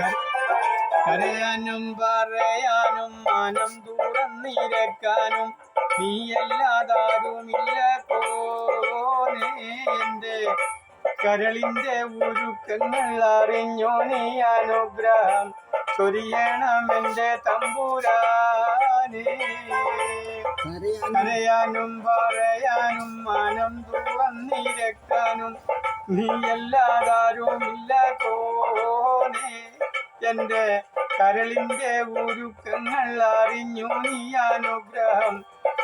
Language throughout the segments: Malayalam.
കര- കരയാനും പറയാനും മാനം തുറന്നിരക്കാനും നീയല്ലാതാരുമില്ല കോനേ എന്റെ കരളിന്റെ ഉരുക്കങ്ങൾ അറിഞ്ഞോ നീ അനുഗ്രഹം? ചൊരിയണം എന്റെ തമ്പുരാനേ. കരയാനും പറയാനും ദൂരം തുറന്നിരക്കാനും നീയല്ലാതാരുമില്ല കോനേ എന്റെ കരളിന്റെ ഉരുക്കങ്ങൾ അറിഞ്ഞു നീ അനുഗ്രഹം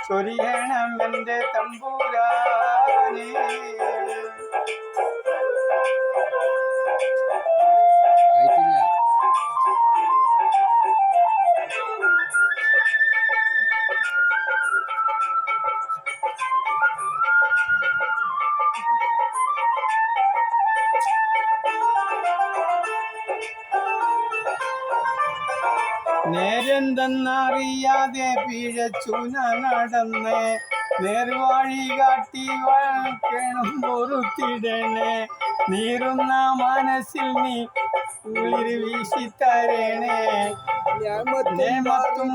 ചൊരിയണം എന്റെ തമ്പുരാനേ നേരെന്തെന്നറിയാതെ പിഴച്ചു ഞാൻ നടന്നേ. നേർവാഴി കാട്ടി വഴക്കണം പൊറുത്തിടണേ. നീറുന്ന മനസ്സിൽ നീ കുളിർ വീശിത്തരണേ മത്തും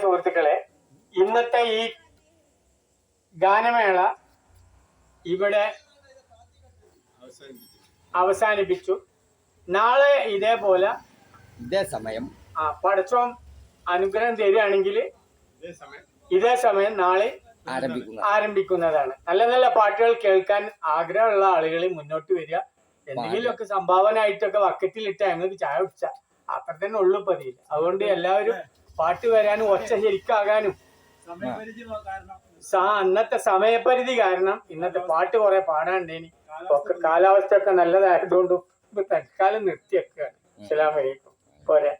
സുഹൃത്തുക്കളെ ഇന്നത്തെ ഈ ഗാനമേള ഇവിടെ അവസാനിപ്പിച്ചു. നാളെ ഇതേപോലെ ഇതേ സമയം ആ പഠിച്ചോം അനുഗ്രഹം തരികയാണെങ്കിൽ ഇതേ സമയം നാളെ ആരംഭിക്കുന്ന ആരംഭിക്കുന്നതാണ്. നല്ല നല്ല പാട്ടുകൾ കേൾക്കാൻ ആഗ്രഹമുള്ള ആളുകൾ മുന്നോട്ട് വരിക. എന്തെങ്കിലുമൊക്കെ സംഭാവന ആയിട്ടൊക്കെ വക്കറ്റിലിട്ട് ഞങ്ങൾക്ക് ചായ കുടിച്ച. അത്ര തന്നെ ഉള്ളു പതിയില്ല അതുകൊണ്ട് എല്ലാവരും പാട്ട് വരാനും ഒച്ച ശരിക്കാകാനും. സാ അന്നത്തെ സമയപരിധി കാരണം ഇന്നത്തെ പാട്ട് കുറെ പാടാണ്ടേനി ഒക്കെ കാലാവസ്ഥ ഒക്കെ നല്ലതായതുകൊണ്ടും ഇപ്പൊ തൽക്കാലം നിർത്തിയൊക്കെയാണ് അസ്സലാമു അലൈക്കും. പോരെ.